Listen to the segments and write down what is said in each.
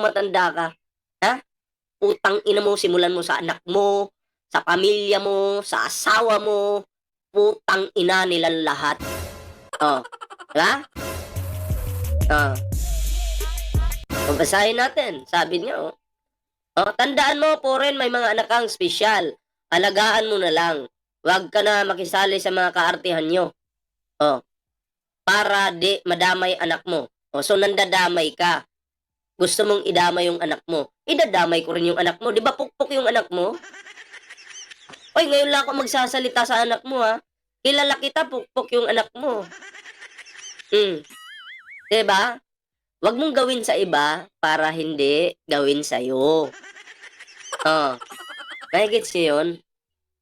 matanda ka. Ha? Utang ina mo, simulan mo sa anak mo, sa pamilya mo, sa asawa mo, putang ina nilang lahat. Oh, diba? Oh. Babasahin natin. Sabi niya, oh. Oh, tandaan mo po rin may mga anak kang spesyal. Alagaan mo na lang. Huwag ka na makisali sa mga kaartihan nyo. Oh. Para di madamay anak mo. Oh, so nandadamay ka. Gusto mong idamay yung anak mo. Idadamay ko rin yung anak mo. Di ba pukpok yung anak mo? Oy, ngayon lang ako magsasalita sa anak mo ha. Kilala kita, pukpok yung anak mo. Hmm. Di ba? Huwag mong gawin sa iba para hindi gawin sa'yo. Oh. Nagigits niyo yun?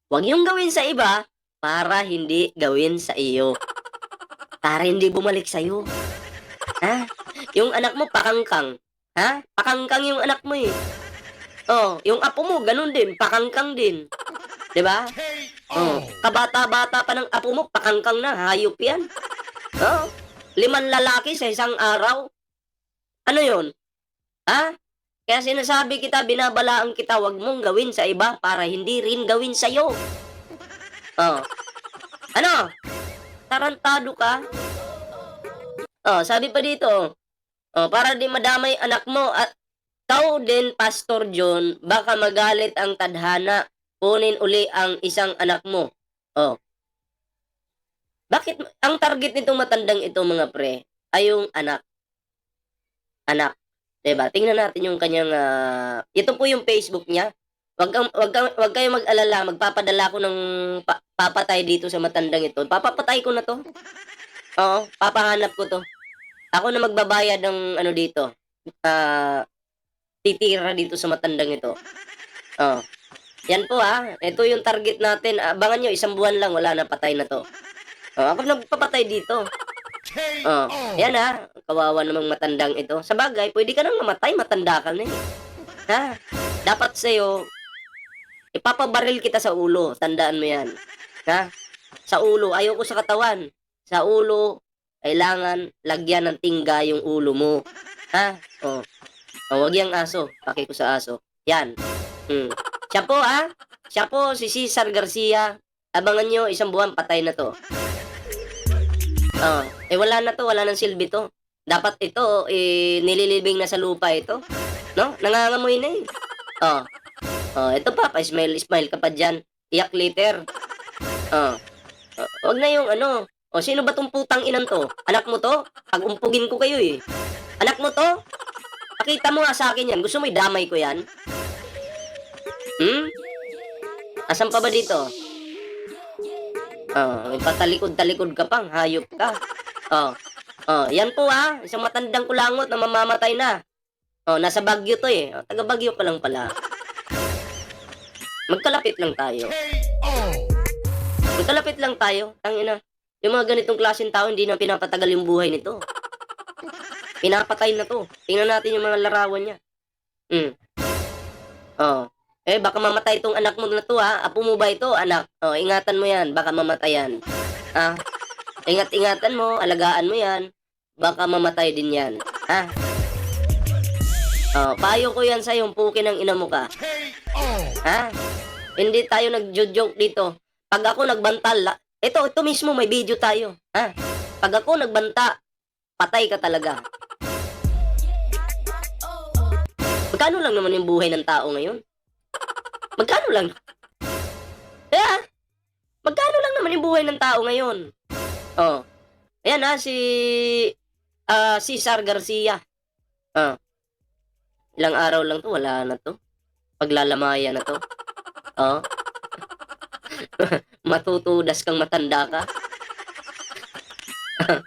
Huwag yung gawin sa iba para hindi gawin sa iyo. Para hindi bumalik sa'yo. Ha? Yung anak mo pakangkang. Ha? Pakangkang yung anak mo eh. Oh, yung apo mo ganun din, pakangkang din. 'Di ba? Oh, kabata-bata pa ng apo mo, pakangkang na, hayop 'yan. Oh, liman lalaki sa isang araw. Ano 'yon? Ha? Kaya sinasabi kita, binabalaan kita, wag mong gawin sa iba para hindi rin gawin sa iyo. Oh. Ano? Tarantado ka? Oh, sabi pa dito. Oh, para di madamay anak mo at kau din, Pastor John, baka magalit ang tadhana. Kunin uli ang isang anak mo. Oh. Bakit ang target nitong matandang ito mga pre ay yung anak? Anak. 'Di ba? Tingnan natin yung kanyang ah, ito po yung Facebook niya. Wag kang wag kang wag kayong mag-alala, magpapadala ko ng pa- papatay dito sa matandang ito. Papapatay ko na 'to. Oo, papahanap ko 'to. Ako na magbabayad ng ano dito. Ah, titira dito sa matandang ito. Oh. Yan po ha. Ito yung target natin. Abangan nyo, isang buwan lang, wala na patay na to. Oh, ako nagpapatay dito. Oh, yan ha. Kawawa namang matandang ito. Sa bagay, pwede ka nang mamatay, matanda ka na eh. Ha? Dapat sa'yo, ipapabaril kita sa ulo. Tandaan mo yan. Ha? Sa ulo, ayoko sa katawan. Sa ulo, kailangan lagyan ng tingga yung ulo mo. Ha? Oh. Oh, wag yung aso. Paki ko sa aso. Yan. Hmm. Siya po ha. Siya po si Cesar Garcia. Abangan nyo, isang buwan patay na to. Oh, eh wala na to, wala nang silbi to. Dapat ito, eh, nililibing na sa lupa ito. No? Nangangamoy na eh. Oh. Oh, ito pa, pa-smile, smile ka pa dyan. Iyak later. Oh. oh. Wag na yung ano. O, sino ba tong putang inan to? Anak mo to? Pag umpugin ko kayo eh. Anak mo to? Pakita mo nga sa akin yan. Gusto mo idamay ko yan? Hmm? Asan pa ba dito? Oh, patalikod-talikod ka pang. Hayop ka. Oh. Oh, yan po ah. Isang matandang kulangot na mamamatay na. Oh, nasa Bagyo to eh. Oh, taga Bagyo ka lang pala. Magkalapit lang tayo. Magkalapit lang tayo. Tangina. Yung mga ganitong klaseng tao, hindi na pinapatagal yung buhay nito. Pinapatay na to. Tingnan natin yung mga larawan niya. Hmm. Oh. Eh, baka mamatay itong anak mo na to, ha? Apo mo ba ito, anak? Oh, ingatan mo yan. Baka mamatay yan. Ha? Ingat-ingatan mo. Alagaan mo yan. Baka mamatay din yan. Ha? Oh, payo ko yan sa yung puki ng ina mo ka. Ha? Hindi tayo nagjo-joke dito. Pag ako nagbanta, la- ito, ito mismo may video tayo. Ha? Pag ako nagbanta, patay ka talaga. Magkano lang naman yung buhay ng tao ngayon? Magkano lang? Kaya, magkano lang naman yung buhay ng tao ngayon? Oh. Ayan ha, si ah Cesar Garcia. Ah. Ilang araw lang to, wala na to. Paglalamaya na to. Oh. Matutudas kang matanda ka.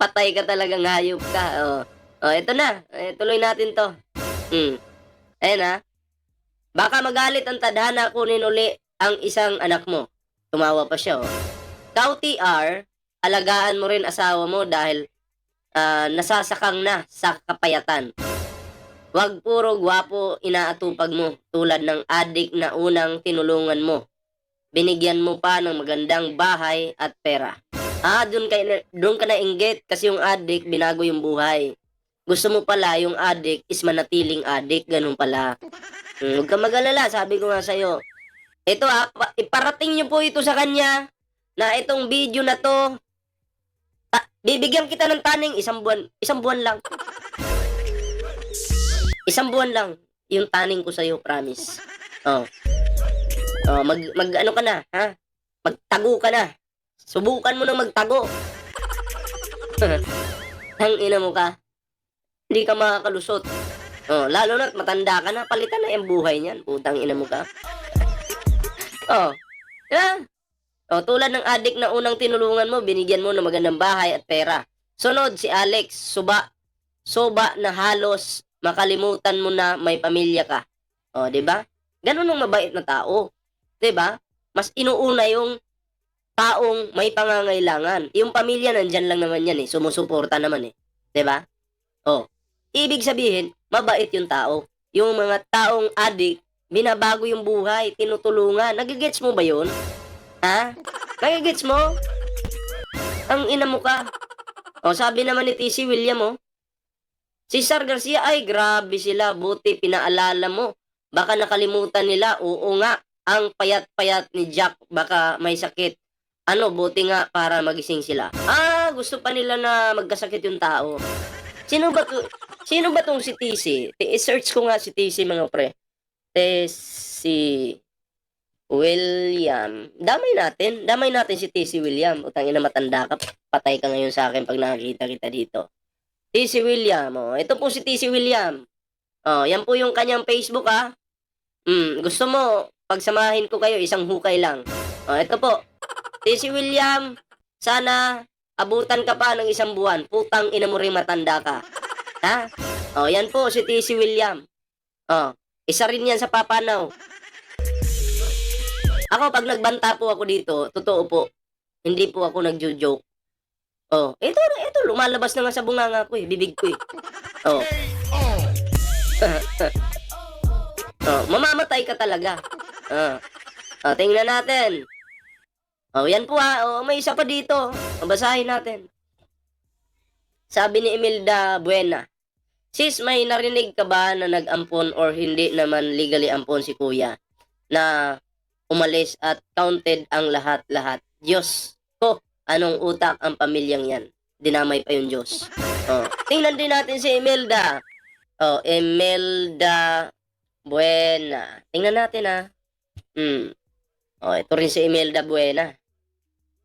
Patay ka talagang hayop ka. Oh. Oh, ito na. Eh, tuloy natin to. Hmm. Ayan ha. Baka magalit ang tadhana kunin uli ang isang anak mo. Tumawa pa siya, oh. Kau TR, alagaan mo rin asawa mo dahil ah, nasasakang na sa kapayatan. Huwag puro gwapo inaatupag mo tulad ng adik na unang tinulungan mo. Binigyan mo pa ng magandang bahay at pera. Ah, doon ka, doon ka na inggit kasi yung adik binago yung buhay. Gusto mo pala yung addict is manatiling addict, ganun pala. Hmm, huwag ka mag-alala, sabi ko nga sa'yo. Ito ah, pa- iparating nyo po ito sa kanya na itong video na to, ah, bibigyan kita ng taning isang buwan, isang buwan lang. Isang buwan lang yung taning ko sa'yo, promise. Oh. Oh, mag, mag ano ka na, ha? Magtago ka na. Subukan mo na magtago. Ang ina mo ka. Hindi ka makakalusot. Oh, lalo na't matanda ka na, palitan na yung buhay niyan. Putang ina mo ka. Oh. Yeah. Oh, tulad ng adik na unang tinulungan mo, binigyan mo ng magandang bahay at pera. Sunod si Alex, suba. Soba na halos makalimutan mo na may pamilya ka. Oh, 'di ba? Ganun ang mabait na tao. 'Di ba? Mas inuuna yung taong may pangangailangan. Yung pamilya nandyan lang naman yan eh, sumusuporta naman eh. 'Di ba? Oh. Ibig sabihin, mabait yung tao. Yung mga taong adik, binabago yung buhay, tinutulungan. Nagigets mo ba yun? Ha? Nagigets mo? Ang ina mo ka. O, sabi naman ni TC William, oh. Si Sar Garcia, ay grabe sila. Buti pinaalala mo. Baka nakalimutan nila. Oo nga, ang payat-payat ni Jack, baka may sakit. Ano, buti nga para magising sila. Ah, gusto pa nila na magkasakit yung tao. Sino ba to? Sino ba tong si TC? I-search ko nga si TC mga pre. TC William. Damay natin. Damay natin si TC William. Utang ina matanda ka. Patay ka ngayon sa akin pag nakakita kita dito. TC William. Oh. Ito po si TC William. Oh, yan po yung kanyang Facebook ah. Hmm, gusto mo pagsamahin ko kayo isang hukay lang. Oh, ito po. TC William, sana abutan ka pa ng isang buwan. Putang ina mo rin matanda ka. Ha? Oh, yan po si TC William. Oh, isa rin yan sa papanaw. Ako, pag nagbanta po ako dito, totoo po, hindi po ako nagjo-joke. Oh, ito, ito, lumalabas na nga sa bunganga ko eh, bibig ko eh. Oh. oh, mamamatay ka talaga. Ah. Oh, tingnan natin. Oh, yan po ha. Oh, may isa pa dito. Basahin natin. Sabi ni Imelda Buena, Sis, may narinig ka ba na nag-ampon or hindi naman legally ampon si kuya na umalis at counted ang lahat-lahat? Diyos anong utak ang pamilyang yan? Dinamay pa yung Diyos. Oh. Tingnan din natin si Imelda. Oh, Imelda Buena. Tingnan natin ha. Hmm. Oh, ito rin si Imelda Buena.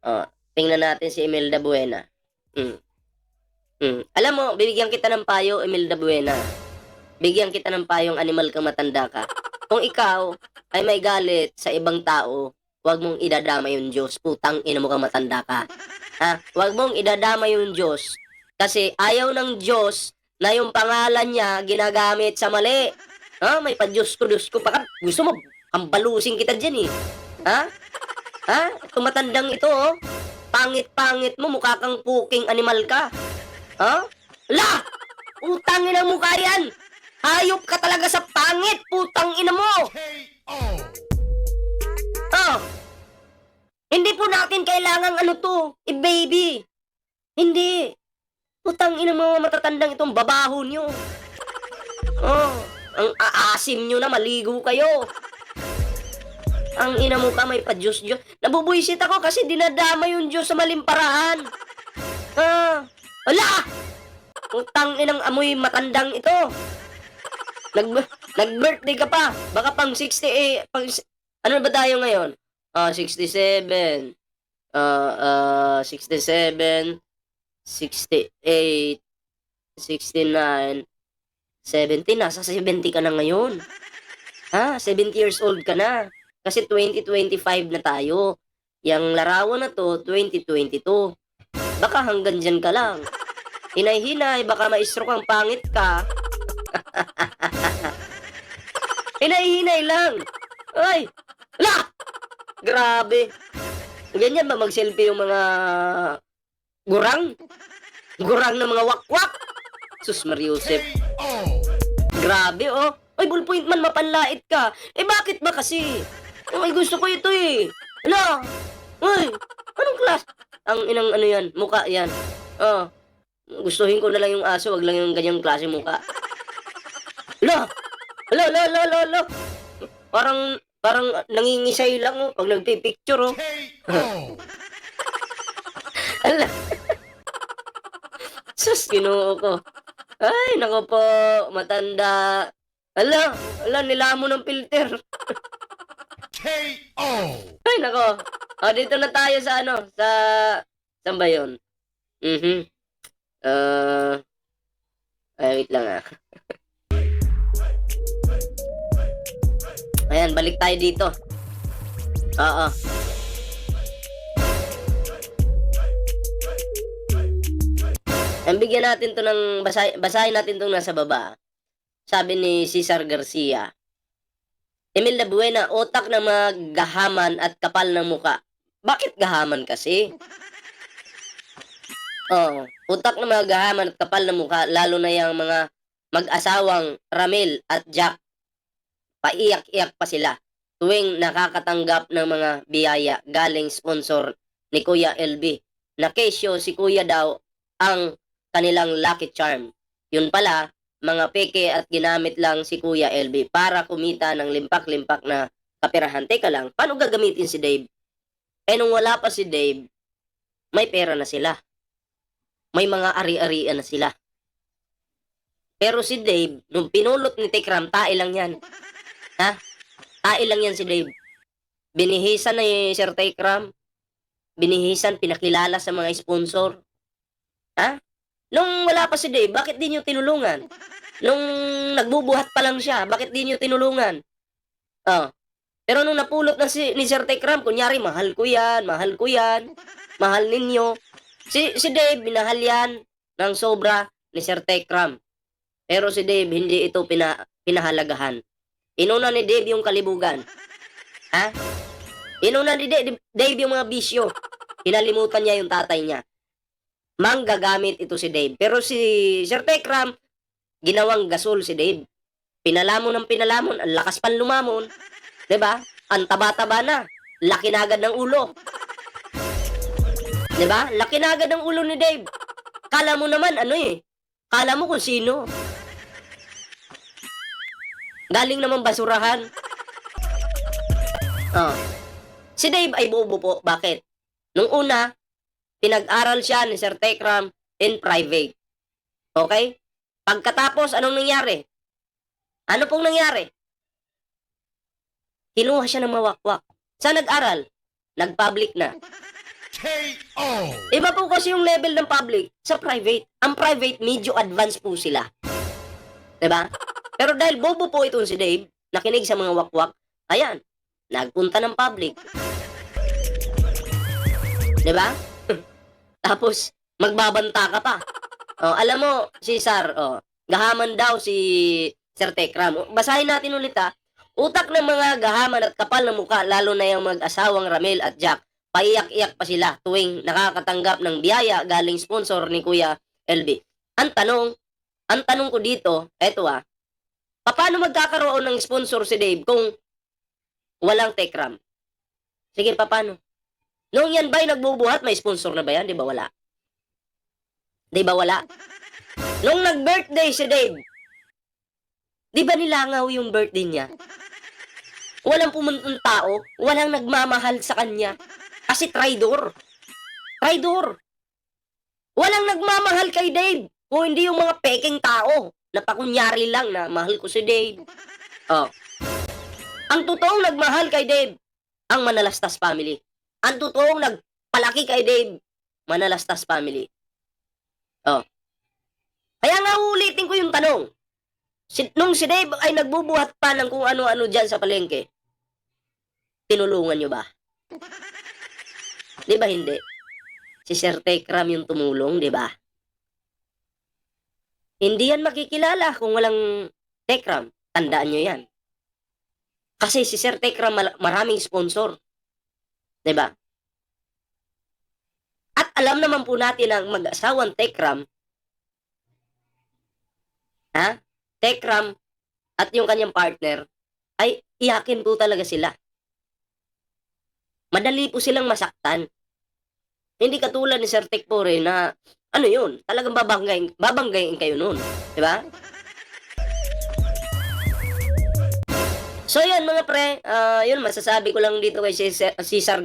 Oh, tingnan natin si Imelda Buena. Hmm. Hmm. Alam mo, bibigyan kita ng payo, Imelda Buena. Bigyan kita ng payong animal kang matanda ka. Kung ikaw ay may galit sa ibang tao, huwag mong idadama yung Diyos. Putang ina mo kang matanda ka. Ha? Huwag mong idadama yung Diyos. Kasi ayaw ng Diyos na yung pangalan niya ginagamit sa mali. Ha? May pa Diyos ko, Diyos ko. Baka gusto mo, ambalusin kita dyan eh. Ha? Ha? Tumatandang ito, oh. Pangit-pangit mo, mukha kang puking animal ka. Ha? La! Utang ina mo yan! Hayop ka talaga sa pangit, putang ina mo! Oh! Hindi po natin kailangang ano to, i-baby. Hindi. Putang ina mo, matatandang itong babaho nyo. Oh, ang aasim nyo na, maligo kayo. Ang ina mo ka, may pa-Diyos Diyos. Nabubuisit ako kasi dinadama yung Diyos sa maling. Ah, wala! Utang inang amoy matandang ito. Nag nag-birthday ka pa. Baka pang 60 eh, pang ano ba tayo ngayon? Ah, 67. Ah, ah, 67, 68, 69, 70. Nasa 70 ka na ngayon. Ha? 70 years old ka na. Kasi 2025 na tayo. Yang larawan na to, 2022. Baka hanggang dyan ka lang. Hinay-hinay, baka ma-stroke ang pangit ka. Hinay-hinay lang. Ay! La! Grabe. Ganyan ba mag-selfie yung mga gurang? Gurang na mga wakwak? Sus Mariusep. Grabe oh. Ay, ballpoint man mapanlait ka. Eh bakit ba kasi? Ay, gusto ko ito eh. Ala! Ay! Anong class? Ang inang ano yan? Muka yan. Oh. gustuhin ko na lang yung aso, wag lang yung ganyang klase mukha. Lo! Lo, lo, lo, lo, lo! Parang, parang nangingisay lang oh, pag nagpipicture oh. Ala. Sus, ginoo ko. Ay, nako po, matanda. Ala, ala, nilamo ng filter. KO. Ay, nako. O, dito na tayo sa ano, sa... Saan ba yun? Mhm. Uh, ay, wait lang ah. Ayan, balik tayo dito. Oo. Ang natin to ng basay, basahin natin tong nasa baba. Sabi ni Cesar Garcia. Emil de Buena, otak ng mga gahaman at kapal ng muka. Bakit gahaman kasi? Oh, utak ng mga gahaman at kapal ng muka, lalo na yung mga mag-asawang Ramil at Jack. Paiyak-iyak pa sila tuwing nakakatanggap ng mga biyaya galing sponsor ni Kuya LB. Na kesyo si Kuya daw ang kanilang lucky charm. Yun pala, mga peke at ginamit lang si Kuya LB para kumita ng limpak-limpak na kapirahan. Teka lang, paano gagamitin si Dave? Eh nung wala pa si Dave, may pera na sila. May mga ari-arian na sila. Pero si Dave, nung pinulot ni Tekram, tae lang yan. Ha? Tae lang yan si Dave. Binihisan na ni Sir Tekram. Binihisan, pinakilala sa mga sponsor. Ha? Nung wala pa si Dave, bakit di nyo tinulungan? Nung nagbubuhat pa lang siya, bakit di nyo tinulungan? Oh. Pero nung napulot na si, ni Sir Tekram, kunyari, mahal ko yan, mahal ko yan, mahal ninyo. Si, si Dave, binahal yan ng sobra ni Sir Tekram. Pero si Dave, hindi ito pina, pinahalagahan. Inuna ni Dave yung kalibugan. Ha? Inuna ni Dave, Dave yung mga bisyo. Pinalimutan niya yung tatay niya manggagamit ito si Dave. Pero si Sir Tekram, ginawang gasol si Dave. Pinalamon ng pinalamon, ang lakas pan lumamon. ba? Ang taba-taba na. Laki na agad ng ulo. ba? Laki na agad ng ulo ni Dave. Kala mo naman ano eh. Kala mo kung sino. Galing naman basurahan. Oh. Si Dave ay bobo po. Bakit? Nung una, pinag-aral siya ni Sir Tekram in private. Okay? Pagkatapos, anong nangyari? Ano pong nangyari? Kinuha siya ng mawakwak. Saan nag-aral? Nag-public na. KO. Iba po kasi yung level ng public sa private. Ang private, medyo advanced po sila. 'Di ba? Pero dahil bobo po itong si Dave, nakinig sa mga wakwak, ayan, nagpunta ng public. ba? Tapos, magbabanta ka pa. Oh, alam mo, Cesar, oh, gahaman daw si Sir Tekram. Basahin natin ulit ha. Utak ng mga gahaman at kapal ng muka, lalo na yung mag-asawang Ramel at Jack, paiyak-iyak pa sila tuwing nakakatanggap ng biyaya galing sponsor ni Kuya LB. Ang tanong, ang tanong ko dito, eto ah, paano magkakaroon ng sponsor si Dave kung walang Tekram? Sige, paano? Noong yan ba'y nagbubuhat, may sponsor na ba yan? Di ba wala? Di ba wala? Nung nag-birthday si Dave, di ba nilangaw yung birthday niya? Walang pumuntang tao, walang nagmamahal sa kanya. Kasi traidor. Traidor. Walang nagmamahal kay Dave. Kung hindi yung mga peking tao na pakunyari lang na mahal ko si Dave. Oh. Ang totoong nagmahal kay Dave, ang Manalastas family. Ang totoong nagpalaki kay Dave, Manalastas family. Oh. Kaya nga ulitin ko yung tanong. Si, nung si Dave ay nagbubuhat pa ng kung ano-ano dyan sa palengke, tinulungan nyo ba? Di ba hindi? Si Sir Tekram yung tumulong, di ba? Hindi yan makikilala kung walang Tekram. Tandaan nyo yan. Kasi si Sir Tekram maraming sponsor. ba? At alam naman po natin ang mag-asawang Tekram, ha? Tekram at yung kanyang partner, ay iyakin po talaga sila. Madali po silang masaktan. Hindi katulad ni Sir Tekpore na ano yun? Talagang babanggayin, babanggayin kayo nun. Di ba? So yun mga pre, ah, yun masasabi ko lang dito kay Cesar, Cesar